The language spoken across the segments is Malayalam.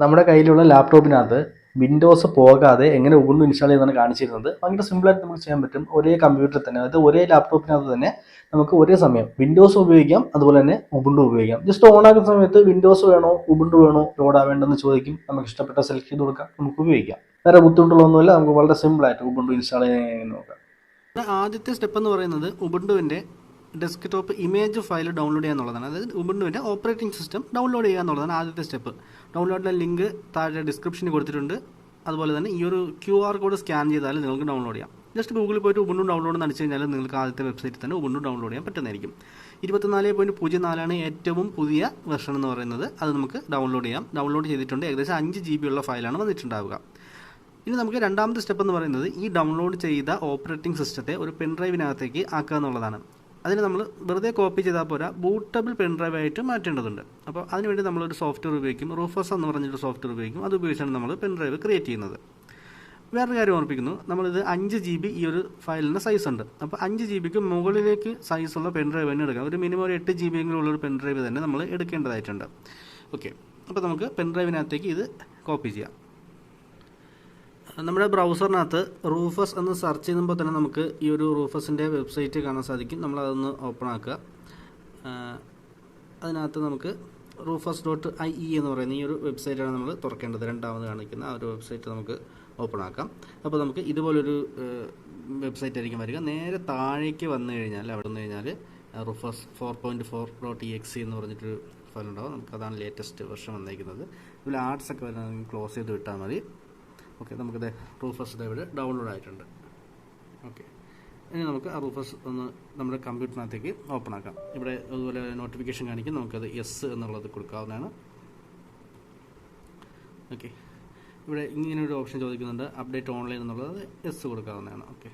നമ്മുടെ കയ്യിലുള്ള ലാപ്ടോപ്പിനകത്ത് വിൻഡോസ് പോകാതെ എങ്ങനെ ഉബുണ്ടു ഇൻസ്റ്റാൾ ചെയ്യുന്നതാണ് കാണിച്ചിരുന്നത്. ഭയങ്കര സിമ്പിളായിട്ട് നമുക്ക് ചെയ്യാൻ പറ്റും. ഒരേ കമ്പ്യൂട്ടറിൽ തന്നെ അതായത് ഒരേ ലാപ്ടോപ്പിനകത്ത് തന്നെ നമുക്ക് ഒരേ സമയം വിൻഡോസ് ഉപയോഗിക്കാം അതുപോലെ തന്നെ ഉബുണ്ടു ഉപയോഗിക്കാം. ജസ്റ്റ് ഓൺ ആക്കുന്ന സമയത്ത് വിൻഡോസ് വേണോ ഉബുണ്ടു വേണോ ലോഡ് ആവേണ്ടെന്ന് ചോദിക്കും. നമുക്ക് ഇഷ്ടപ്പെട്ട സെലക്ട് ചെയ്ത് കൊടുക്കാം നമുക്ക് ഉപയോഗിക്കാം. വേറെ ബുദ്ധിമുട്ടുള്ളൊന്നുമില്ല നമുക്ക് വളരെ സിമ്പിളായിട്ട് ഉബുണ്ടു ഇൻസ്റ്റാൾ ചെയ്യാൻ നോക്കാം. ആദ്യത്തെ സ്റ്റെപ്പ് എന്ന് പറയുന്നത് ഉബുണ്ടുവിന്റെ ഡെസ്ക്ടോപ്പ് ഇമേജ് ഫയൽ ഡൗൺലോഡ് ചെയ്യുക എന്നുള്ളതാണ് അതായത് ഉബുണ്ടുവിന്റെ ഓപ്പറേറ്റിംഗ് സിസ്റ്റം ഡൗൺലോഡ് ചെയ്യുക എന്നുള്ളതാണ് ആദ്യത്തെ സ്റ്റെപ്പ് ഡൗൺലോഡിന്റെ ലിങ്ക് താഴെ ഡിസ്ക്രിപ്ഷനിൽ കൊടുത്തിട്ടുണ്ട്. അതുപോലെ തന്നെ ഈ ഒരു ക്യു ആർ കോഡ് സ്കാൻ ചെയ്താൽ നിങ്ങൾക്ക് ഡൗൺലോഡ് ചെയ്യാം. ജസ്റ്റ് ഗൂഗിളിൽ പോയിട്ട് ഉബുണ്ടു ഡൗൺലോഡ് എന്ന് അടിച്ചു കഴിഞ്ഞാൽ നിങ്ങൾക്ക് ആദ്യത്തെ വെബ്സൈറ്റിൽ തന്നെ ഉബുണ്ടു ഡൗൺലോഡ് ചെയ്യാൻ പറ്റുന്നതായിരിക്കും. ഇരുപത്തിനാല് പോയിന്റ് പൂജ്യം നാലാണ് ഏറ്റവും പുതിയ വെർഷൻ എന്ന് പറയുന്നത്. അത് നമുക്ക് ഡൗൺലോഡ് ചെയ്യാം. ഡൗൺലോഡ് ചെയ്തിട്ടുണ്ട്. ഏകദേശം അഞ്ച് ജി ബി ഉള്ള ഫയലാണ് വന്നിട്ടുണ്ടാവുക. ഇനി നമുക്ക് രണ്ടാമത്തെ സ്റ്റെപ്പ് എന്ന് പറയുന്നത് ഈ ഡൗൺലോഡ് ചെയ്ത ഓപ്പറേറ്റിംഗ് സിസ്റ്റത്തെ ഒരു പെൻഡ്രൈവിനകത്തേക്ക് ആക്കുക എന്നുള്ളതാണ്. അതിന് നമ്മൾ വെറുതെ കോപ്പി ചെയ്താൽ പോരാ ബൂട്ടബിൾ പെൻഡ്രൈവ് ആയിട്ട് മാറ്റേണ്ടതുണ്ട്. അപ്പോൾ അതിനുവേണ്ടി നമ്മളൊരു സോഫ്റ്റ്വെയർ ഉപയോഗിക്കും. റൂഫസ് എന്ന് പറഞ്ഞൊരു സോഫ്റ്റ്വെയർ ഉപയോഗിക്കും. അത് ഉപയോഗിച്ചാണ് നമ്മൾ പെൻഡ്രൈവ് ക്രിയേറ്റ് ചെയ്യുന്നത്. വേറൊരു കാര്യം ഓർപ്പിക്കുന്നു നമ്മളിത് അഞ്ച് ജി ബി ഈ ഒരു ഫയലിന് സൈസ് ഉണ്ട്. അപ്പോൾ അഞ്ച് ജി ബിക്ക് മുകളിലേക്ക് സൈസുള്ള പെൻഡ്രൈവ് തന്നെ എടുക്കാം. ഒരു മിനിമം ഒരു എട്ട് ജി ബി എങ്കിലും ഉള്ള ഒരു പെൻഡ്രൈവ് തന്നെ നമ്മൾ എടുക്കേണ്ടതായിട്ടുണ്ട്. ഓക്കെ അപ്പോൾ നമുക്ക് പെൻഡ്രൈവിനകത്തേക്ക് ഇത് കോപ്പി ചെയ്യാം. നമ്മുടെ ബ്രൗസറിനകത്ത് റൂഫസ് എന്ന് സെർച്ച് ചെയ്യുമ്പോൾ തന്നെ നമുക്ക് ഈ ഒരു റൂഫസിന്റെ വെബ്സൈറ്റ് കാണാൻ സാധിക്കും. നമ്മൾ അതൊന്ന് ഓപ്പൺ ആക്കുക അതിനകത്ത് നമുക്ക് റൂഫസ് ഡോട്ട് ഐ ഇ എന്ന് പറയുന്ന ഈ ഒരു വെബ്സൈറ്റാണ് നമ്മൾ തുറക്കേണ്ടത്. രണ്ടാമത് കാണിക്കുന്ന ആ ഒരു വെബ്സൈറ്റ് നമുക്ക് ഓപ്പൺ ആക്കാം. അപ്പോൾ നമുക്ക് ഇതുപോലൊരു വെബ്സൈറ്റ് ആയിരിക്കും വരിക. നേരെ താഴേക്ക് വന്നു കഴിഞ്ഞാൽ അവിടെ നിന്ന് കഴിഞ്ഞാൽ Rufus four point four dot E X എന്ന് പറഞ്ഞിട്ടൊരു ഫയൽ ഉണ്ടാവും. നമുക്ക് അതാണ് ലേറ്റസ്റ്റ് വെർഷൻ വന്നേക്കുന്നത്. ഇതിൽ ആർട്സ് ഒക്കെ വരുന്നത് ക്ലോസ് ചെയ്ത് വിട്ടാൽ മതി. ഓക്കെ നമുക്കിത് റൂഫസ് ഇവിടെ ഡൗൺലോഡ് ആയിട്ടുണ്ട്. ഓക്കെ. ഇനി നമുക്ക് ആ റൂഫസ് ഒന്ന് നമ്മുടെ കമ്പ്യൂട്ടറിനകത്തേക്ക് ഓപ്പൺ ആക്കാം. ഇവിടെ അതുപോലെ നോട്ടിഫിക്കേഷൻ കാണിക്കും നമുക്കത് എസ് എന്നുള്ളത് കൊടുക്കാവുന്നതാണ്. ഓക്കെ. ഇവിടെ ഇങ്ങനെ ഒരു ഓപ്ഷൻ ചോദിക്കുന്നുണ്ട് അപ്ഡേറ്റ് ഓൺലൈൻ എന്നുള്ളത് എസ് കൊടുക്കാവുന്നതാണ്. ഓക്കെ.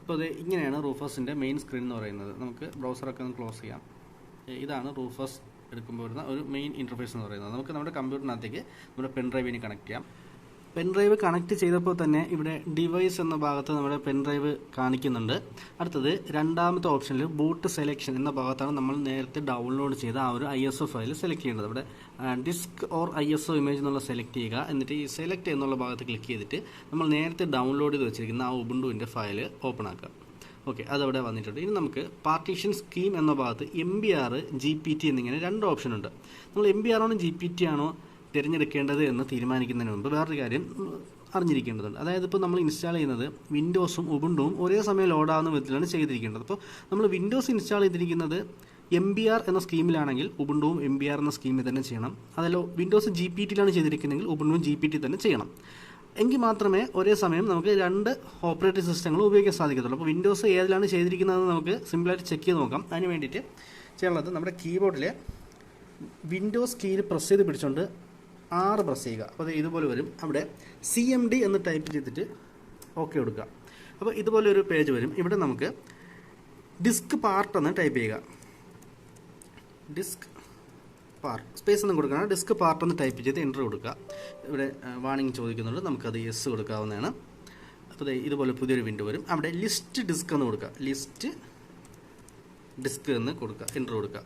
ഇപ്പോൾ അത് ഇങ്ങനെയാണ് റൂഫസിന്റെ മെയിൻ സ്ക്രീൻ എന്ന് പറയുന്നത്. നമുക്ക് ബ്രൗസറൊക്കെ ഒന്ന് ക്ലോസ് ചെയ്യാം. ഇതാണ് റൂഫസ് എടുക്കുമ്പോൾ വരുന്ന ഒരു മെയിൻ ഇന്റർഫേസ് എന്ന് പറയുന്നത്. നമുക്ക് നമ്മുടെ കമ്പ്യൂട്ടറിനകത്തേക്ക് നമ്മുടെ പെൻ ഡ്രൈവിന് കണക്ട് ചെയ്യാം. പെൻ ഡ്രൈവ് കണക്ട് ചെയ്തപ്പോൾ തന്നെ ഇവിടെ ഡിവൈസ് എന്ന ഭാഗത്ത് നമ്മുടെ പെൻ ഡ്രൈവ് കാണിക്കുന്നുണ്ട്. അടുത്തത് രണ്ടാമത്തെ ഓപ്ഷനിൽ ബൂട്ട് സെലക്ഷൻ എന്ന ഭാഗത്താണ് നമ്മൾ നേരത്തെ ഡൗൺലോഡ് ചെയ്ത ആ ഒരു I S O file select ചെയ്യേണ്ടത്. ഇവിടെ disk or I S O image എന്നുള്ള സെലക്ട് ചെയ്യുക. എന്നിട്ട് ഈ സെലക്ട് എന്നുള്ള ഭാഗത്ത് ക്ലിക്ക് ചെയ്തിട്ട് നമ്മൾ നേരത്തെ ഡൗൺലോഡ് ചെയ്ത് വെച്ചിരിക്കുന്ന ആ ഉബുണ്ടുവിന്റെ ഫയൽ ഓപ്പൺ ആക്കുക. ഓക്കെ അതവിടെ വന്നിട്ടുണ്ട്. ഇനി നമുക്ക് പാർട്ടീഷൻ സ്കീം എന്ന ഭാഗത്ത് M B R G P T എന്നിങ്ങനെ രണ്ട് ഓപ്ഷൻ ഉണ്ട്. നമ്മൾ എം ബി ആർ ആണോ ജി പി ടി ആണോ തിരഞ്ഞെടുക്കേണ്ടത് എന്ന് തീരുമാനിക്കുന്നതിന് മുമ്പ് വേറൊരു കാര്യം അറിഞ്ഞിരിക്കേണ്ടതുണ്ട്. അതായത് ഇപ്പോൾ നമ്മൾ ഇൻസ്റ്റാൾ ചെയ്യുന്നത് വിൻഡോസും ഉബുണ്ടും ഒരേ സമയം ലോഡാവുന്ന വിധത്തിലാണ് ചെയ്തിരിക്കേണ്ടത്. അപ്പോൾ നമ്മൾ വിൻഡോസ് ഇൻസ്റ്റാൾ ചെയ്തിരിക്കുന്നത് എം ബി ആർ എന്ന സ്കീമിലാണെങ്കിൽ ഉബുണ്ടുവും എം ബി ആർ എന്ന സ്കീമിൽ തന്നെ ചെയ്യണം. അതല്ല വിൻഡോസ് ജി പി ടിയിലാണ് ചെയ്തിരിക്കുന്നതെങ്കിൽ ഉബുണ്ടുവും ജി പി ടി തന്നെ ചെയ്യണം. എങ്കിൽ മാത്രമേ ഒരേ സമയം നമുക്ക് രണ്ട് ഓപ്പറേറ്റിംഗ് സിസ്റ്റങ്ങൾ ഉപയോഗിക്കാൻ സാധിക്കത്തുള്ളൂ. അപ്പോൾ വിൻഡോസ് ഏതിലാണ് ചെയ്തിരിക്കുന്നതെന്ന് നമുക്ക് സിമ്പിളായിട്ട് ചെക്ക് ചെയ്ത് നോക്കാം. അതിന് വേണ്ടിയിട്ട് ചെയ്യാനുള്ളത് നമ്മുടെ കീബോർഡിൽ വിൻഡോസ് കീയിൽ പ്രസ് ചെയ്ത് പിടിച്ചുകൊണ്ട് ആറ് പ്രസ് ചെയ്യുക. അപ്പോൾ ഇതുപോലെ വരും. അവിടെ സി എം ഡി എന്ന് ടൈപ്പ് ചെയ്തിട്ട് ഓക്കെ കൊടുക്കുക. അപ്പോൾ ഇതുപോലെ ഒരു പേജ് വരും. ഇവിടെ നമുക്ക് ഡിസ്ക് പാർട്ട് എന്ന് ടൈപ്പ് ചെയ്യുക. ഡിസ്ക് പാർട്ട് സ്പേസ് ഒന്നും കൊടുക്കണം ഡിസ്ക് പാർട്ട് എന്ന് ടൈപ്പ് ചെയ്ത് എന്റർ കൊടുക്കുക. ഇവിടെ വാണിംഗ് ചോദിക്കുന്നുണ്ട്. നമുക്കത് എസ് കൊടുക്കാവുന്നതാണ്. അപ്പോൾ ഇതുപോലെ പുതിയൊരു വിൻഡോ വരും. അവിടെ ലിസ്റ്റ് ഡിസ്ക് എന്ന് കൊടുക്കുക. ലിസ്റ്റ് ഡിസ്ക് എന്ന് കൊടുക്കുക. എന്റർ കൊടുക്കുക.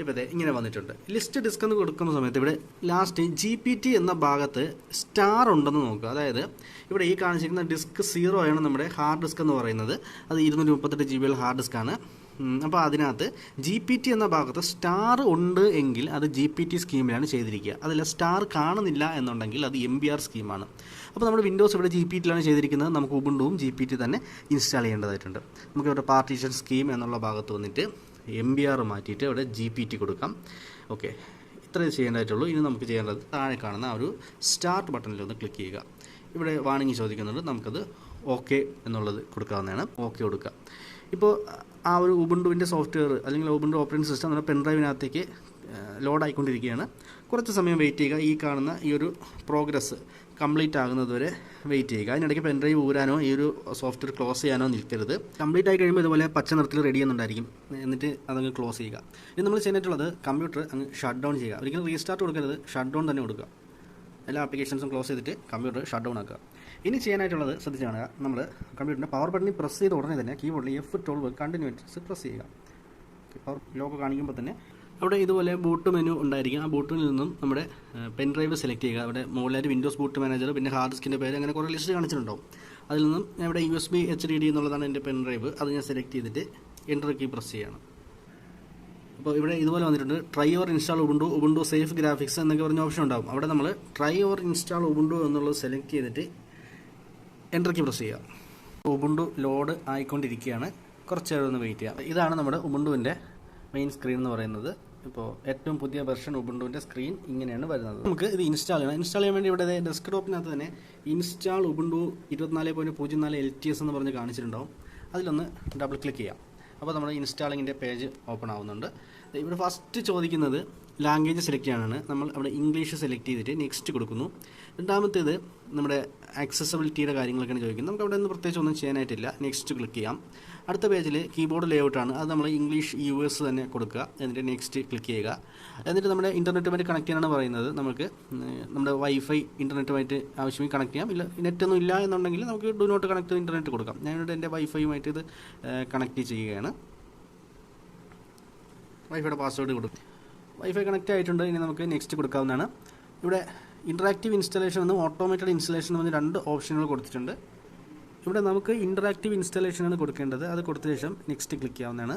ഇപ്പോൾ അതെ ഇങ്ങനെ വന്നിട്ടുണ്ട്. ലിസ്റ്റ് ഡിസ്ക് എന്ന് കൊടുക്കുന്ന സമയത്ത് ഇവിടെ ലാസ്റ്റ് ജി പി ടി എന്ന ഭാഗത്ത് സ്റ്റാർ ഉണ്ടെന്ന് നോക്കുക. അതായത് ഇവിടെ ഈ കാണിച്ചിരിക്കുന്ന ഡിസ്ക് സീറോ ആണ് നമ്മുടെ ഹാർഡ് ഡിസ്ക് എന്ന് പറയുന്നത്. അത് ഇരുന്നൂറ്റി മുപ്പത്തെട്ട് ജി ബി ഹാർഡ് ഡിസ്ക് ആണ്. അപ്പോൾ അതിനകത്ത് ജി പി ടി എന്ന ഭാഗത്ത് സ്റ്റാർ ഉണ്ട് എങ്കിൽ അത് ജി പി ടി സ്കീമിലാണ് ചെയ്തിരിക്കുക. അതിൽ സ്റ്റാർ കാണുന്നില്ല എന്നുണ്ടെങ്കിൽ അത് എം ബി ആർ സ്കീമാണ് അപ്പോൾ നമ്മുടെ വിൻഡോസ് ഇവിടെ ജി പി ടിയിലാണ് ചെയ്തിരിക്കുന്നത്. നമുക്ക് ഉബുണ്ടുവും ജി പി ടി തന്നെ ഇൻസ്റ്റാൾ ചെയ്യേണ്ടതായിട്ടുണ്ട്. നമുക്ക് ഇവിടെ പാർട്ടീഷൻ സ്കീം എന്നുള്ള ഭാഗത്ത് വന്നിട്ട് എം ബി ആർ മാറ്റിയിട്ട് ഇവിടെ ജി പി ടി കൊടുക്കാം. ഓക്കെ ഇത്രയും ചെയ്യേണ്ടതായിട്ടുള്ളൂ. ഇനി നമുക്ക് ചെയ്യേണ്ടത് താഴെ കാണുന്ന ആ ഒരു സ്റ്റാർട്ട് ബട്ടണിൽ ഒന്ന് ക്ലിക്ക് ചെയ്യുക. ഇവിടെ വാണിംഗ് ചോദിക്കുന്നുണ്ട്. നമുക്കത് ഓക്കെ എന്നുള്ളത് കൊടുക്കാവുന്നതാണ്. ഓക്കെ കൊടുക്കുക. ഇപ്പോൾ ആ ഒരു ഉബുണ്ടുവിന്റെ സോഫ്റ്റ്വെയർ അല്ലെങ്കിൽ ഉബുണ്ടു ഓപ്പറേറ്റിംഗ് സിസ്റ്റം നമ്മുടെ പെൻഡ്രൈവിനകത്തേക്ക് ലോഡ് ആയിക്കൊണ്ടിരിക്കുകയാണ്. കുറച്ച് സമയം വെയിറ്റ് ചെയ്യുക. ഈ കാണുന്ന ഈ ഒരു പ്രോഗ്രസ് കംപ്ലീറ്റ് ആകുന്നത് വരെ വെയിറ്റ് ചെയ്യുക. അതിനിടയ്ക്ക് പെൻഡ്രൈവ് ഊരാനോ ഈ ഒരു സോഫ്റ്റ്വെയർ ക്ലോസ് ചെയ്യാനോ നിൽക്കരുത്. കംപ്ലീറ്റ് ആയി കഴിയുമ്പോൾ ഇതുപോലെ പച്ച നിറത്തിൽ റെഡി ചെയ്യുന്നുണ്ടായിരിക്കും. എന്നിട്ട് അതങ്ങ് ക്ലോസ് ചെയ്യുക. ഇനി നമ്മൾ ചെയ്തിട്ടുള്ളത് കമ്പ്യൂട്ടർ അങ്ങ് ഷട്ട് ഡൗൺ ചെയ്യുക. ഒരിക്കലും റീസ്റ്റാർട്ട് കൊടുക്കരുത്. ഷട്ട് ഡൗൺ തന്നെ കൊടുക്കുക. എല്ലാ ആപ്ലിക്കേഷൻസും ക്ലോസ് ചെയ്തിട്ട് കമ്പ്യൂട്ടർ ഷട്ട് ഡൗൺ ആക്കുക. ഇനി ചെയ്യാനായിട്ടുള്ളത് ശ്രദ്ധിച്ച് കാണുക നമ്മൾ കമ്പ്യൂട്ടറിന്റെ പവർ ബട്ടണിൽ പ്രസ് ചെയ്ത ഉടനെ തന്നെ കീബോർഡിൽ എഫ് ട്വൽവ് കണ്ടിന്യൂസ് പ്രസ് ചെയ്യുക. പവർ ലോക്ക് കാണിക്കുമ്പോൾ തന്നെ അവിടെ ഇതുപോലെ ബൂട്ട് മെനു ഉണ്ടായിരിക്കും. ആ ബൂട്ടിൽ നിന്നും നമ്മുടെ പെൻ ഡ്രൈവ് സെലക്ട് ചെയ്യുക. അവിടെ മുകളിലായിട്ട് വിൻഡോസ് ബൂട്ട് മാനേജർ പിന്നെ ഹാർഡ് ഡിസ്കിന്റെ പേര് അങ്ങനെ കുറേ ലിസ്റ്റ് കാണിച്ചിട്ടുണ്ടാവും. അതിൽ നിന്നും ഇവിടെ U S B H D D എന്നുള്ളതാണ് എന്റെ പെൻ ഡ്രൈവ് അത് ഞാൻ സെലക്ട് ചെയ്തിട്ട് എന്റർ കീ പ്രസ് ചെയ്യണം. അപ്പോൾ ഇവിടെ ഇതുപോലെ വന്നിട്ടുണ്ട്. Try or install Ubuntu Ubuntu safe graphics എന്നൊക്കെ പറഞ്ഞ ഓപ്ഷൻ ഉണ്ടാവും. അവിടെ നമ്മൾ ട്രൈ ഓർ ഇൻസ്റ്റാൾ ഉബുണ്ടു എന്നുള്ളത് സെലക്ട് ചെയ്തിട്ട് എന്റർ കീ പ്രസ് ചെയ്യുക. ഉബുണ്ടു ലോഡ് ആയിക്കൊണ്ടിരിക്കുകയാണ്. കുറച്ച് നേരം ഒന്ന് വെയിറ്റ് ചെയ്യുക. ഇതാണ് നമ്മുടെ ഉബുണ്ടുവിന്റെ മെയിൻ സ്ക്രീൻ എന്ന് പറയുന്നത്. ഇപ്പോൾ ഏറ്റവും പുതിയ വെർഷൻ ഉബുണ്ടുവിന്റെ സ്ക്രീൻ ഇങ്ങനെയാണ് വരുന്നത്. നമുക്ക് ഇത് ഇൻസ്റ്റാൾ ചെയ്യണം. ഇൻസ്റ്റാൾ ചെയ്യാൻ വേണ്ടി ഇവിടെ ഡെസ്ക്ടോപ്പിനകത്ത് തന്നെ ഇൻസ്റ്റാൾ ഉബുണ്ടു ഇരുപത്തിനാല് പോയിന്റ് പൂജ്യം നാല് എൽ ടി എസ് എന്ന് പറഞ്ഞ് കാണിച്ചിട്ടുണ്ടാവും. അതിലൊന്ന് ഡബിൾ ക്ലിക്ക് ചെയ്യാം. അപ്പോൾ നമ്മുടെ ഇൻസ്റ്റാളിങ്ങിന്റെ പേജ് ഓപ്പൺ ആവുന്നുണ്ട്. ഇവിടെ ഫസ്റ്റ് ചോദിക്കുന്നത് ലാംഗ്വേജ് സെലക്ട് ചെയ്യാനാണ്. നമ്മൾ അവിടെ ഇംഗ്ലീഷ് സെലക്ട് ചെയ്തിട്ട് നെക്സ്റ്റ് കൊടുക്കുന്നു. രണ്ടാമത്തേത് നമ്മുടെ ആക്സസബിലിറ്റിയുടെ കാര്യങ്ങളൊക്കെയാണ് ചോദിക്കുന്നത്. നമുക്ക് അവിടെ നിന്ന് പ്രത്യേകിച്ച് ഒന്നും ചെയ്യാനായിട്ടില്ല. നെക്സ്റ്റ് ക്ലിക്ക് ചെയ്യാം. അടുത്ത പേജിൽ കീബോർഡ് ലേഔട്ടാണ് അത് നമ്മൾ ഇംഗ്ലീഷ് യു എസ് തന്നെ കൊടുക്കുക. എന്നിട്ട് നെക്സ്റ്റ് ക്ലിക്ക് ചെയ്യുക. എന്നിട്ട് നമ്മുടെ ഇന്റർനെറ്റുമായിട്ട് കണക്ട് ചെയ്യാനാണ് പറയുന്നത്. നമുക്ക് നമ്മുടെ വൈഫൈ ഇന്റർനെറ്റുമായിട്ട് ആവശ്യമായി കണക്ട് ചെയ്യാം. ഇല്ല നെറ്റൊന്നും ഇല്ല എന്നുണ്ടെങ്കിൽ നമുക്ക് ഡു നോട്ട് കണക്ട് ഇന്റർനെറ്റ് കൊടുക്കാം. ഞാനിവിടെ എന്റെ വൈഫൈയുമായിട്ട് ഇത് കണക്ട് ചെയ്യുകയാണ്. വൈഫൈയുടെ പാസ്വേഡ് കൊടുക്കും. വൈഫൈ കണക്റ്റ് ആയിട്ടുണ്ട്. ഇനി നമുക്ക് നെക്സ്റ്റ് കൊടുക്കാവുന്നതാണ്. ഇവിടെ ഇന്ററാക്റ്റീവ് ഇൻസ്റ്റലേഷൻ എന്നും ഓട്ടോമേറ്റഡ് ഇൻസ്റ്റലേഷൻ എന്ന് രണ്ട് ഓപ്ഷനുകൾ കൊടുത്തിട്ടുണ്ട്. ഇവിടെ നമുക്ക് ഇന്ററാക്റ്റീവ് ഇൻസ്റ്റലേഷനാണ് കൊടുക്കേണ്ടത്. അത് കൊടുത്ത ശേഷം നെക്സ്റ്റ് ക്ലിക്ക് ചെയ്യാവുന്നതാണ്.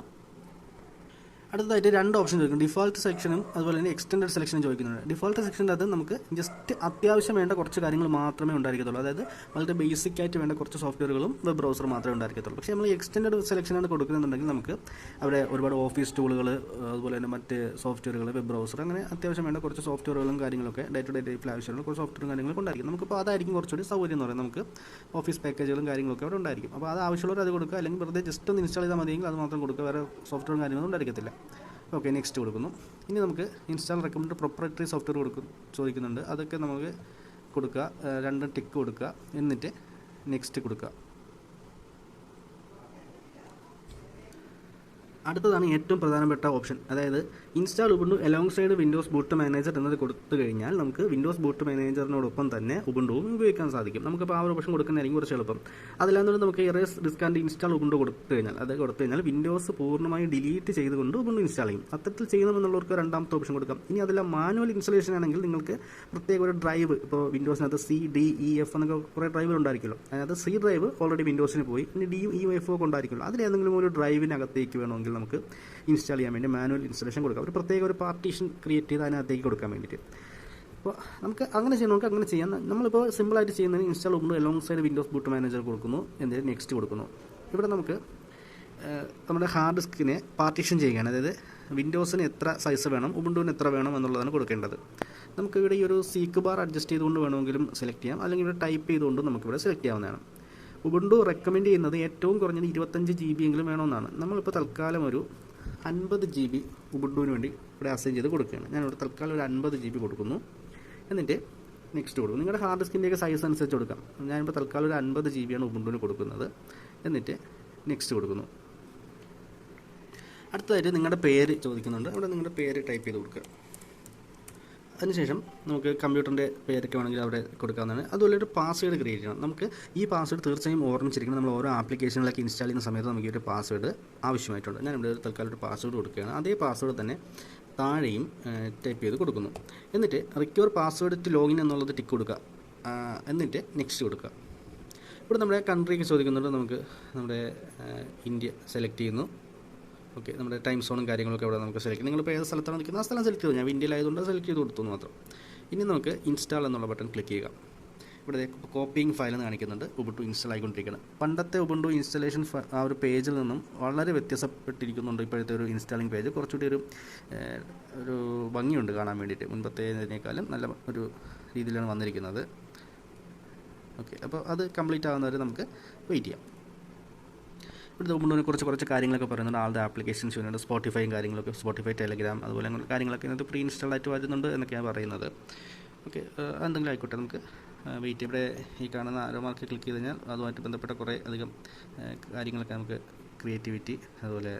അടുത്തതായിട്ട് രണ്ട് ഓപ്ഷൻ ചോദിക്കും. ഡിഫോൾട്ട് സെക്ഷനും അതുപോലെ തന്നെ എക്സ്റ്റൻഡഡ് സെലക്ഷനും ചോദിക്കുന്നുണ്ട്. ഡിഫോൾട്ട് സെക്ഷന്റെ അത് നമുക്ക് ജസ്റ്റ് അത്യാവശ്യം വേണ്ട കുറച്ച് കാര്യങ്ങൾ മാത്രമേ ഉണ്ടായിരിക്കത്തുള്ളൂ. അതായത് വളരെ ബേസിക് ആയിട്ട് വേണ്ട കുറച്ച് സോഫ്റ്റ്വെയറുകളും വെബ് ബ്രൗസർ മാത്രമേ ഉണ്ടായിരിക്കത്തുള്ളൂ. പക്ഷേ നമ്മൾ എക്സ്റ്റൻഡഡ് സെലക്ഷനാണ് കൊടുക്കുന്നുണ്ടെങ്കിൽ നമുക്ക് അവിടെ ഒരുപാട് ഓഫീസ് ടൂളുകൾ അതുപോലെ തന്നെ മറ്റ് സോഫ്റ്റ്വെയറുകൾ വെബ് ബ്രൗസർ അങ്ങനെ അത്യാവശ്യം വേണ്ട കുറച്ച് സോഫ്റ്റ്വെയറുകളും കാര്യങ്ങളൊക്കെ ഡേ ടു ഡേ ലൈഫിൽ ആവശ്യമുള്ള കുറച്ച് സോഫ്റ്റ്വെയറും കാര്യങ്ങളും ഉണ്ടായിരിക്കും. നമുക്കിപ്പോൾ അതായിരിക്കും കുറച്ചുകൂടി സൗകര്യം എന്ന് പറയുന്നത്. നമുക്ക് ഓഫീസ് പാക്കേജുകളും കാര്യങ്ങളൊക്കെ അവിടെ ഉണ്ടായിരിക്കും. അപ്പോൾ അത് ആവശ്യമുള്ളവർ അത് കൊടുക്കുക. അല്ലെങ്കിൽ വെറുതെ ജസ്റ്റ് ഒന്ന് ഇൻസ്റ്റാൾ ചെയ്താൽ മതിയെങ്കിൽ അത് മാത്രം കൊടുക്കുക. വേറെ സോഫ്റ്റ്വെയറും കാര്യങ്ങളൊന്നും ഉണ്ടായിരിക്കത്തില്ല. ഓക്കെ നെക്സ്റ്റ് കൊടുക്കുന്നു. ഇനി നമുക്ക് ഇൻസ്റ്റാൾ റെക്കമെൻഡ് പ്രൊപ്പറേറ്ററി സോഫ്റ്റ്വെയർ കൊടുക്കും ചോദിക്കുന്നുണ്ട്. അതൊക്കെ നമുക്ക് കൊടുക്കുക രണ്ട് ടിക്ക് കൊടുക്കുക എന്നിട്ട് നെക്സ്റ്റ് കൊടുക്കുക. അടുത്തതാണ് ഏറ്റവും പ്രധാനപ്പെട്ട ഓപ്ഷൻ. അതായത് install Ubuntu alongside Windows boot manager എന്നത് കൊടുത്തു കഴിഞ്ഞാൽ നമുക്ക് വിൻഡോസ് ബൂട്ട് മാനേജറിനോടൊപ്പം തന്നെ ഉബുണ്ടുവും ഉപയോഗിക്കാൻ സാധിക്കും. നമുക്കിപ്പോൾ ആ ഒരു ഓപ്ഷൻ കൊടുക്കുന്നതായിരിക്കും കുറച്ച് എളുപ്പം. അതില്ലാന്നുകൊണ്ട് നമുക്ക് erase disk and install Ubuntu കൊടുത്തു കഴിഞ്ഞാൽ അത് കൊടുത്തു കഴിഞ്ഞാൽ വിൻഡോസ് പൂർണമായി ഡിലീറ്റ് ചെയ്തുകൊണ്ട് ഉബുണ്ടു ഇൻസ്റ്റാൾ ചെയ്യും. അത്തരത്തിൽ ചെയ്യണമെന്നുള്ളവർക്ക് രണ്ടാമത്തെ ഓപ്ഷൻ കൊടുക്കാം. ഇനി അതല്ല മാനുവൽ ഇൻസ്റ്റലേഷൻ ആണെങ്കിൽ നിങ്ങൾക്ക് പ്രത്യേക ഒരു ഡ്രൈവ് ഇപ്പോൾ വിൻഡോസിനകത്ത് സി ഡി ഇ എഫ് എന്നൊക്കെ കുറേ ഡ്രൈവർ ഉണ്ടായിരിക്കുമല്ലോ. അതിനകത്ത് സി ഡ്രൈവ് ഓൾറെഡി വിൻഡോസിന് പോയി. ഇനി ഡി ഇ എഫ് ഒക്കെ ഉണ്ടായിരിക്കുമല്ലോ അതിലേതെങ്കിലും ഒരു ഡ്രൈവിനകത്തേക്ക് വേണമെങ്കിൽ നമുക്ക് ഇൻസ്റ്റാൾ ചെയ്യാൻ വേണ്ടി മാനുവൽ ഇൻസ്റ്റലേഷൻ കൊടുക്കാം. ഒരു പ്രത്യേക ഒരു പാർട്ടീഷൻ ക്രിയേറ്റ് ചെയ്ത് അതിനകത്തേക്ക് കൊടുക്കാൻ വേണ്ടിയിട്ട്. അപ്പോൾ നമുക്ക് അങ്ങനെ ചെയ്യണമെങ്കിൽ അങ്ങനെ ചെയ്യാം. നമ്മളിപ്പോൾ സിമ്പിളായിട്ട് ചെയ്യുന്നതിന് install Ubuntu alongside Windows boot manager കൊടുക്കുന്നു എന്നിട്ട് നെക്സ്റ്റ് കൊടുക്കുന്നു. ഇവിടെ നമുക്ക് നമ്മുടെ ഹാർഡ് ഡിസ്കിനെ പാർട്ടീഷൻ ചെയ്യുകയാണ്. അതായത് വിൻഡോസിന് എത്ര സൈസ് വേണം ഉബുണ്ടുവിന് എത്ര വേണം എന്നുള്ളതാണ് കൊടുക്കേണ്ടത്. നമുക്ക് ഇവിടെ ഈ ഒരു സീക്ക് ബാർ അഡ്ജസ്റ്റ് ചെയ്തുകൊണ്ട് വേണമെങ്കിലും സെലക്ട് ചെയ്യാം. അല്ലെങ്കിൽ ഇവിടെ ടൈപ്പ് ചെയ്തുകൊണ്ട് നമുക്കിവിടെ സെലക്ട് ചെയ്യാവുന്നതാണ്. ഉബുണ്ടു റെക്കമെൻഡ് ചെയ്യുന്നത് ഏറ്റവും കുറഞ്ഞത് ഇരുപത്തഞ്ച് ജി ബി എങ്കിലും വേണമെന്നാണ്. നമ്മളിപ്പോൾ തൽക്കാലം ഒരു അൻപത് ജി ബി ഉബുണ്ടുവിന് വേണ്ടി ഇവിടെ അസൈൻ ചെയ്ത് കൊടുക്കുകയാണ്. ഞാനിവിടെ തൽക്കാലം ഒരു അൻപത് ജി ബി കൊടുക്കുന്നു. എന്നിട്ട് നെക്സ്റ്റ് കൊടുക്കും നിങ്ങളുടെ ഹാർഡ് ഡിസ്കിന്റെയൊക്കെ സൈസ് അനുസരിച്ച് കൊടുക്കാം. ഞാനിപ്പോൾ തൽക്കാലം ഒരു അൻപത് ജി ബിയാണ് ഉബുണ്ടുവിന് കൊടുക്കുന്നത്. എന്നിട്ട് നെക്സ്റ്റ് കൊടുക്കുന്നു. അടുത്തതായിട്ട് നിങ്ങളുടെ പേര് ചോദിക്കുന്നുണ്ട്. അവിടെ നിങ്ങളുടെ പേര് ടൈപ്പ് ചെയ്ത് കൊടുക്കുക. അതിനുശേഷം നമുക്ക് കമ്പ്യൂട്ടറിന്റെ പേരൊക്കെ വേണമെങ്കിൽ അവിടെ കൊടുക്കാവുന്നതാണ്. അതുപോലെ ഒരു പാസ്വേഡ് ക്രിയേറ്റ് ചെയ്യണം. നമുക്ക് ഈ പാസ്വേഡ് തീർച്ചയായും ഓർമ്മിച്ചിരിക്കണം. നമ്മൾ ഓരോ ആപ്ലിക്കേഷനിലൊക്കെ ഇൻസ്റ്റാൾ ചെയ്യുന്ന സമയത്ത് നമുക്ക് ഒരു പാസ്വേഡ് ആവശ്യമായിട്ടുണ്ട്. ഞാൻ ഇവിടെ ഒരു തൽക്കാലം ഒരു പാസ്വേഡ് കൊടുക്കുകയാണ്. അതേ പാസ്വേഡ് തന്നെ താഴെയും ടൈപ്പ് ചെയ്ത് കൊടുക്കുന്നു. എന്നിട്ട് റിക്യൂർ പാസ്വേഡ് ടു ലോഗിൻ എന്നുള്ളത് ടിക്ക് കൊടുക്കുക. എന്നിട്ട് നെക്സ്റ്റ് കൊടുക്കുക. ഇവിടെ നമ്മുടെ കൺട്രിയൊക്കെ ചോദിക്കുന്നുണ്ട്. നമുക്ക് നമ്മുടെ ഇന്ത്യ സെലക്ട് ചെയ്യുന്നു. ഓക്കെ നമ്മുടെ ടൈം സോണും കാര്യങ്ങളൊക്കെ ഇവിടെ നമുക്ക് സെലക്ട് നിങ്ങൾ നിങ്ങളിപ്പോൾ ഏത് സ്ഥലത്താണ് നിൽക്കുന്നത്? ആ സ്ഥലം സെലക്ട് ചെയ്തു? ഞാൻ ഇന്ത്യയിലായതുകൊണ്ട് സെലക്ട് ചെയ്ത് കൊടുത്തു മാത്രം. ഇനി നമുക്ക് ഇൻസ്റ്റാൾ എന്നുള്ള ബട്ടൺ ക്ലിക്ക് ചെയ്യുക. ഇവിടെ കോപ്പിയിങ് ഫയൽ എന്ന് കാണിക്കുന്നുണ്ട്. ഉബുണ്ടു ഇൻസ്റ്റാൾ ആയിക്കൊണ്ടിരിക്കുന്നത് പണ്ടത്തെ ഉബുണ്ടു ഇൻസ്റ്റലേഷൻ ആ ഒരു പേജിൽ നിന്നും വളരെ വ്യത്യാസപ്പെട്ടിരിക്കുന്നുണ്ട് ഇപ്പോഴത്തെ ഒരു ഇൻസ്റ്റാളിംഗ് പേജ് കുറച്ചുകൂടി ഒരു ഒരു ഭംഗിയുണ്ട് കാണാൻ വേണ്ടിയിട്ട്. മുൻപത്തേതിനേക്കാളും നല്ല ഒരു രീതിയിലാണ് വന്നിരിക്കുന്നത്. ഓക്കെ അപ്പോൾ അത് കംപ്ലീറ്റ് ആകുന്നവരെ നമുക്ക് വെയിറ്റ് ചെയ്യാം. ഇവിടുത്തെ ഉബുണ്ടുവിനെ കുറിച്ച് കുറച്ച് കാര്യങ്ങളൊക്കെ പറയുന്നുണ്ട്. ആളുടെ ആപ്ലിക്കേഷൻസ് വരുന്നുണ്ട്. സ്പോട്ടിഫൈയും കാര്യങ്ങളൊക്കെ സ്പോട്ടിഫൈ ടെലഗ്രാം അതുപോലെ കാര്യങ്ങളൊക്കെ ഇതിനകത്ത് പ്രീ ഇൻസ്റ്റാൾ ആയിട്ട് വരുന്നുണ്ട് എന്നൊക്കെയാണ് പറയുന്നത്. ഓക്കെ എന്തെങ്കിലും ആയിക്കോട്ടെ നമുക്ക് വെയിറ്റ് ഇവിടെ ഈ കാണുന്ന ആരോ മാർക്ക് ക്ലിക്ക് ചെയ്ത് കഴിഞ്ഞാൽ അതുമായിട്ട് ബന്ധപ്പെട്ട കുറേ അധികം കാര്യങ്ങളൊക്കെ നമുക്ക് ക്രിയേറ്റിവിറ്റി അതുപോലെ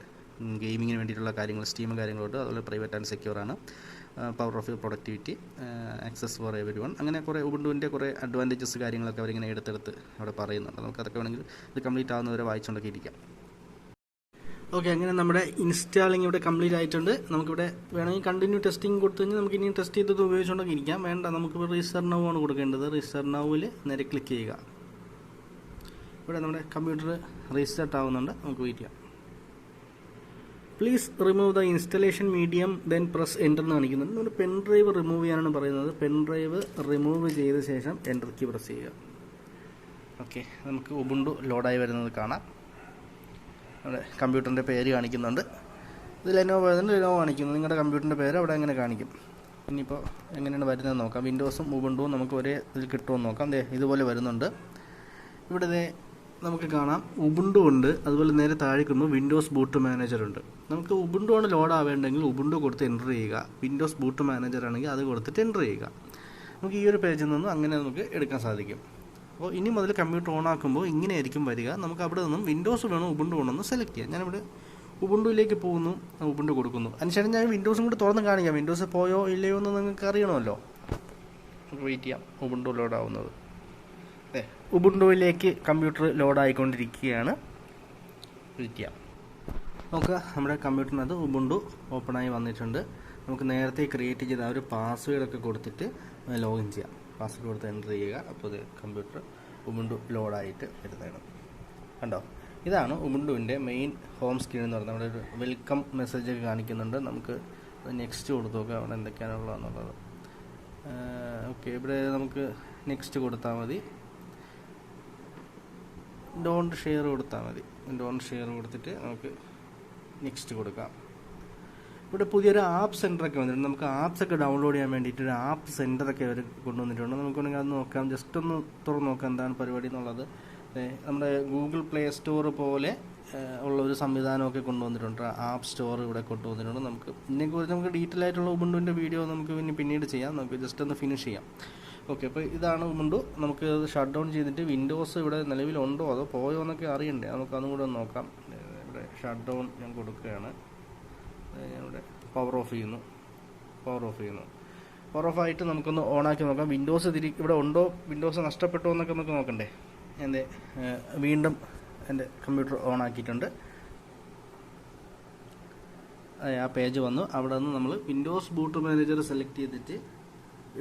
ഗെയിമിങ്ങിന് വേണ്ടിയിട്ടുള്ള കാര്യങ്ങൾ സ്റ്റീമും കാര്യങ്ങളുണ്ട്. അതുപോലെ പ്രൈവറ്റ് ആൻഡ് സെക്യൂർ ആണ്. Power of productivity access for everyone അങ്ങനെ കുറേ ഉബുണ്ടുവിന്റെ കുറേ അഡ്വാന്റേജസ് കാര്യങ്ങളൊക്കെ അവരിങ്ങനെ എടുത്തെടുത്ത് അവിടെ പറയുന്നുണ്ട്. നമുക്ക് അതൊക്കെ വേണമെങ്കിൽ ഇത് കംപ്ലീറ്റ് ആവുന്നവരെ വായിച്ചുകൊണ്ടൊക്കെ ഇരിക്കാം. ഓക്കെ അങ്ങനെ നമ്മുടെ ഇൻസ്റ്റാളിങ് ഇവിടെ കംപ്ലീറ്റ് ആയിട്ടുണ്ട്. നമുക്കിവിടെ വേണമെങ്കിൽ കണ്ടിന്യൂ ടെസ്റ്റിംഗ് കൊടുത്തു കഴിഞ്ഞാൽ നമുക്ക് ഇനി ടെസ്റ്റ് ചെയ്തത് ഉപയോഗിച്ചുകൊണ്ടൊക്കെ ഇരിക്കാം. വേണ്ട നമുക്കിപ്പോൾ രജിസ്റ്റർ നൗ ആണ് കൊടുക്കേണ്ടത്. റീസർണവിൽ നേരെ ക്ലിക്ക് ചെയ്യുക. ഇവിടെ നമ്മുടെ കമ്പ്യൂട്ടർ റീസ്റ്റാർട്ട് ആവുന്നുണ്ട്. നമുക്ക് വെയിറ്റ് ചെയ്യാം. Please remove the installation medium then press enter എന്ന് കാണിക്കുന്നുണ്ട് നമ്മൾ പെൻ ഡ്രൈവ് റിമൂവ് ചെയ്യാനാണ് പറയുന്നത്. പെൻ ഡ്രൈവ് റിമൂവ് ചെയ്ത ശേഷം എന്റർ കീ പ്രസ് ചെയ്യുക. ഓക്കെ നമുക്ക് ഉബുണ്ടു ലോഡായി വരുന്നത് കാണാം. നമ്മുടെ കമ്പ്യൂട്ടറിന്റെ പേര് കാണിക്കുന്നുണ്ട്. ഇത് ലെനോവോ ആയതുകൊണ്ട് ലെനോവോ കാണിക്കുന്നു. നിങ്ങളുടെ കമ്പ്യൂട്ടറിന്റെ പേര് അവിടെ എങ്ങനെ കാണിക്കും? ഇനിയിപ്പോൾ എങ്ങനെയാണ് വരുന്നത് നോക്കാം. വിൻഡോസും ഉബുണ്ടുവും നമുക്ക് ഒരേ ഇതിൽ കിട്ടുമെന്ന് നോക്കാം. ദേ ഇതുപോലെ വരുന്നുണ്ട്. ഇവിടെ നമുക്ക് കാണാം. ഉബുണ്ടു ഉണ്ട്. അതുപോലെ നേരെ താഴെ വരുമ്പോൾ വിൻഡോസ് ബൂട്ട് മാനേജർ ഉണ്ട്. നമുക്ക് ഉബുണ്ടു ആണ് ലോഡ് ആവേണ്ടെങ്കിൽ ഉബുണ്ടു കൊടുത്ത് എന്റർ ചെയ്യുക. വിൻഡോസ് ബൂട്ട് മാനേജർ ആണെങ്കിൽ അത് കൊടുത്തിട്ട് എന്റർ ചെയ്യുക. നമുക്ക് ഈ ഒരു പേജിൽ നിന്നും അങ്ങനെ നമുക്ക് എടുക്കാൻ സാധിക്കും. അപ്പോൾ ഇനി മുതൽ കമ്പ്യൂട്ടർ ഓൺ ആക്കുമ്പോൾ ഇങ്ങനെയായിരിക്കും വരിക. നമുക്ക് അവിടെ നിന്നും വിൻഡോസ് വേണം ഉബുണ്ടു വേണമെന്ന് സെലക്ട് ചെയ്യാം. ഞാനിവിടെ ഉബുണ്ടുവിലേക്ക് പോകുന്നു. ഉബുണ്ടു കൊടുക്കുന്നു. അതിനുശേഷം ഞാൻ വിൻഡോസും കൂടി തുറന്ന് കാണിക്കാം. വിൻഡോസ് പോയോ ഇല്ലയോ എന്ന് നിങ്ങൾക്ക് അറിയണമല്ലോ. നമുക്ക് വെയിറ്റ് ചെയ്യാം. ഉബുണ്ടു ലോഡ് ആവുന്നത്. അതെ ഉബുണ്ടുവിലേക്ക് കമ്പ്യൂട്ടർ ലോഡായിക്കൊണ്ടിരിക്കുകയാണ് വിദ്യ നോക്കുക നമ്മുടെ കമ്പ്യൂട്ടറിനകത്ത് ഉബുണ്ടു ഓപ്പണായി വന്നിട്ടുണ്ട്. നമുക്ക് നേരത്തെ ക്രിയേറ്റ് ചെയ്ത ആ ഒരു പാസ്വേഡൊക്കെ കൊടുത്തിട്ട് ലോഗിൻ ചെയ്യാം. പാസ്വേഡ് കൊടുത്ത് എന്റർ ചെയ്യുക. അപ്പോൾ ഇത് കമ്പ്യൂട്ടർ ഉബുണ്ടു ലോഡായിട്ട് വരുന്നതാണ്. കണ്ടോ? ഇതാണ് ഉബുണ്ടുവിന്റെ മെയിൻ ഹോം സ്ക്രീൻ എന്ന് പറയുന്നത്. നമ്മുടെ ഒരു വെൽക്കം മെസ്സേജ് ഒക്കെ കാണിക്കുന്നുണ്ട്. നമുക്ക് നെക്സ്റ്റ് കൊടുത്തു നോക്കാം. അവിടെ എന്തൊക്കെയാണുള്ളതെന്നുള്ളത് ഓക്കെ. ഇവിടെ നമുക്ക് നെക്സ്റ്റ് കൊടുത്താൽ മതി. ഡോണ്ട് ഷെയർ കൊടുത്താൽ മതി. ഡോണ്ട് ഷെയർ കൊടുത്തിട്ട് നമുക്ക് നെക്സ്റ്റ് കൊടുക്കാം. ഇവിടെ പുതിയൊരു ആപ്പ് സെന്റർ ഒക്കെ വന്നിട്ടുണ്ട്. നമുക്ക് ആപ്സ് ഒക്കെ ഡൗൺലോഡ് ചെയ്യാൻ വേണ്ടിയിട്ട് ഒരു ആപ്പ് സെന്റർ ഒക്കെ അവർ കൊണ്ടുവന്നിട്ടുണ്ട്. നമുക്ക് വേണമെങ്കിൽ അത് നോക്കാം. ജസ്റ്റ് ഒന്ന് തുറന്ന് നോക്കാം എന്താണ് പരിപാടി എന്നുള്ളത്. നമ്മുടെ ഗൂഗിൾ പ്ലേ സ്റ്റോർ പോലെ ഉള്ള ഒരു സംവിധാനമൊക്കെ കൊണ്ടുവന്നിട്ടുണ്ട്. ആപ്പ് സ്റ്റോർ ഇവിടെ കൊണ്ടുവന്നിട്ടുണ്ട്. നമുക്ക് ഇതിനെക്കുറിച്ച് നമുക്ക് ഡീറ്റെയിൽ ആയിട്ടുള്ള ഉബുണ്ടുവിന്റെ വീഡിയോ നമുക്ക് പിന്നെ പിന്നീട് ചെയ്യാം. നമുക്ക് ജസ്റ്റ് ഒന്ന് ഫിനിഷ് ചെയ്യാം. ഓക്കെ അപ്പോൾ ഇതാണ് ഉബുണ്ടു. നമുക്ക് ഷട്ട് ഡൗൺ ചെയ്തിട്ട് വിൻഡോസ് ഇവിടെ നിലവിലുണ്ടോ അതോ പോയോ എന്നൊക്കെ അറിയണ്ടേ? നമുക്ക് അതും കൂടെ നോക്കാം. ഇവിടെ ഷട്ട് ഡൗൺ ഞാൻ കൊടുക്കുകയാണ്. ഞാൻ ഇവിടെ പവർ ഓഫ് ചെയ്യുന്നു. പവർ ഓഫ് ചെയ്യുന്നു. പവർ ഓഫ് ആയിട്ട് നമുക്കൊന്ന് ഓണാക്കി നോക്കാം. വിൻഡോസ് തിരി ഇവിടെ ഉണ്ടോ? വിൻഡോസ് നഷ്ടപ്പെട്ടോ എന്നൊക്കെ നമുക്ക് നോക്കണ്ടേ? എന്റെ വീണ്ടും എന്റെ കമ്പ്യൂട്ടർ ഓൺ ആക്കിയിട്ടുണ്ട് ആ പേജ് വന്നു. അവിടെ നിന്ന് നമ്മൾ വിൻഡോസ് ബൂട്ട് മാനേജർ സെലക്ട് ചെയ്തിട്ട്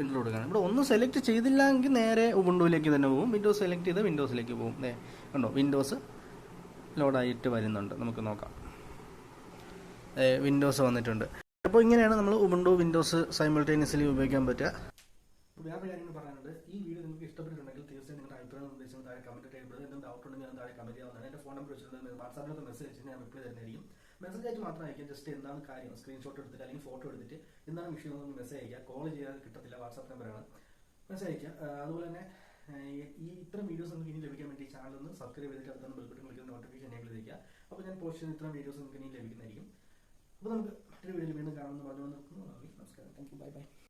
എന്റർ കൊടുക്കണം ഇവിടെ ഒന്നും സെലക്ട് ചെയ്തില്ലെങ്കിൽ നേരെ ഉബുണ്ടുവിലേക്ക് തന്നെ പോകും. വിൻഡോസ് സെലക്ട് ചെയ്ത് വിൻഡോസിലേക്ക് പോകും. ദേ കണ്ടോ? വിൻഡോസ് ലോഡായിട്ട് വരുന്നുണ്ട്. നമുക്ക് നോക്കാം. വിൻഡോസ് വന്നിട്ടുണ്ട്. അപ്പോൾ ഇങ്ങനെയാണ് നമ്മൾ ഉബുണ്ടു വിൻഡോസ് സൈമിൾട്ടേനിയസ്ലി ഉപയോഗിക്കാൻ പറ്റുക. വേറെ കാര്യങ്ങൾ പറയാനുണ്ട്. ഈ വീഡിയോ നിങ്ങൾക്ക് ഇഷ്ടപ്പെട്ടിട്ടുണ്ടെങ്കിൽ തീർച്ചയായും നിങ്ങളുടെ അഭിപ്രായം നിർദ്ദേശം താഴെ കമന്റ് ടൈപ്പ് എന്തെങ്കിലും ഡൗട്ട് ഉണ്ടെങ്കിൽ ഞാൻ താഴെ കമന്റ് ചെയ്യാവുന്നതാണ്. എന്റെ ഫോൺ നമ്പർ വെച്ചിട്ടുണ്ട് വാട്സാപ്പിലൊക്കെ മെസ്സേജ് അയച്ചിട്ട് ഞാൻ റിപ്ലൈ തരുന്നതായിരിക്കും. മെസ്സേജ് ആയിട്ട് മാത്രം അയക്കാം ജസ്റ്റ് എന്താണ് കാര്യം. സ്ക്രീൻഷോട്ട് എടുത്തിട്ട് അല്ലെങ്കിൽ ഫോട്ടോ എടുത്തിട്ട് എന്താണ് വിഷയം എന്ന് മെസ്സേജ് അയക്കുക. കോൾ ചെയ്യാൻ കിട്ടത്തില്ല. വാട്സാപ്പ് നമ്പറാണ് മെസ്സേജ് അയക്കുക. അതുപോലെ തന്നെ ഈ- ഈ ഇത്തരം വീഡിയോസ് നിങ്ങൾക്ക് ഇനി ലഭിക്കാൻ വേണ്ടി ചാനൽ ഒന്ന് സബ്സ്ക്രൈബ് ചെയ്തിട്ട് അടുത്ത ബെൽബട്ടൺ ക്ലിക്ക് നോട്ടിഫിക്കേഷൻ എനേബിൾ ചെയ്തിരിക്കുക. അപ്പോൾ ഞാൻ പോസ്റ്റ് ചെയ്യുന്ന ഇത്തരം വീഡിയോസ് നിങ്ങൾക്ക് ഇനി ലഭിക്കുന്നതായിരിക്കും. അപ്പോൾ നമുക്ക് മറ്റൊരു വീഡിയോയിൽ വീണ്ടും കാണാമെന്ന് പറഞ്ഞു നിർത്തുന്നു നന്ദി. നമസ്കാരം. Thank you bye bye